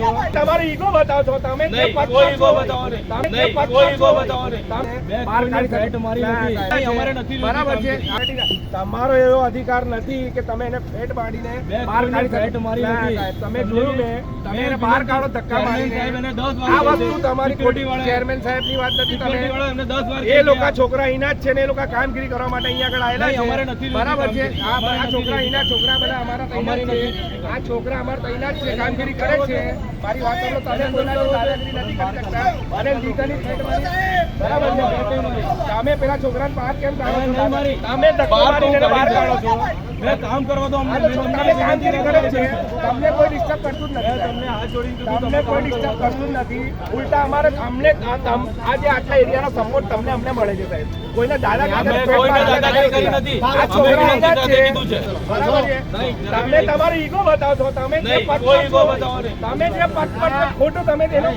છો તમારી ઈગો બતાવો છો તમે નહીં, કોઈ ઈગો બતાવો નહીં. નહીં, કોઈ ઈગો બતાવો નહીં. તમે મેં બહાર કોઈને કાઢી મારી નથી. અમારે નથી બરાબર છે. તમારો એવો અધિકાર નથી કે તમે એને ફેટ મારીને બાર કાઢી ફેટ મારી નથી. તમે જોયું મેં. તમે એને બહાર કાઢો ધક્કા મારીને. સાહેબ એને દસ વાર આ વસ્તુ તમારી ખોટી ચેરમેન સાહેબની વાત નથી તમે એમને દસ વાર એ લોકો છોકરા અહીંના જ છે ને એ લોકો કામગીરી કરવા માટે અહીંયા આગળ અમારે આવેલા નથી છે બરાબર છે. આ નથી છોકરા અહીંના છોકરા બધા અમારા તો અમારી અહીંના જ નથી. છે. આ છોકરા અમારા તૈયાર છે કામગીરી કરે છે. મારી વાત સાંભળો તમે કોઈના દાદાગીરી નથી કરી શકતા. અને લીગલી ફેટ બરાબર છે તમે પેલા છોકરાને બહાર કેમ કાઢો છો તમે ધક્કો મારીને બહાર કાઢો છો. મેં કામ કરવા દો અમને. તમને કામગીરી કરે છે. તમને કોઈ ડિસ્ટર્બ કરતું જ નથી. તમને હાથ જોડીને તમને કોઈ ડિસ્ટર્બ કરતું નથી. ઉલટા અમારે અમને આ જે આટલા એરિયાનો સપોર્ટ તમને અમને મળે છે સાહેબ. કોઈને દાદા કરી નથી. આ છોકરા છે. કીધું છે. બરાબર છે? તમે તમારી ઈગો બતાવો છો તમે જે પટ તમે જે પટ ખોટું તમે તેનો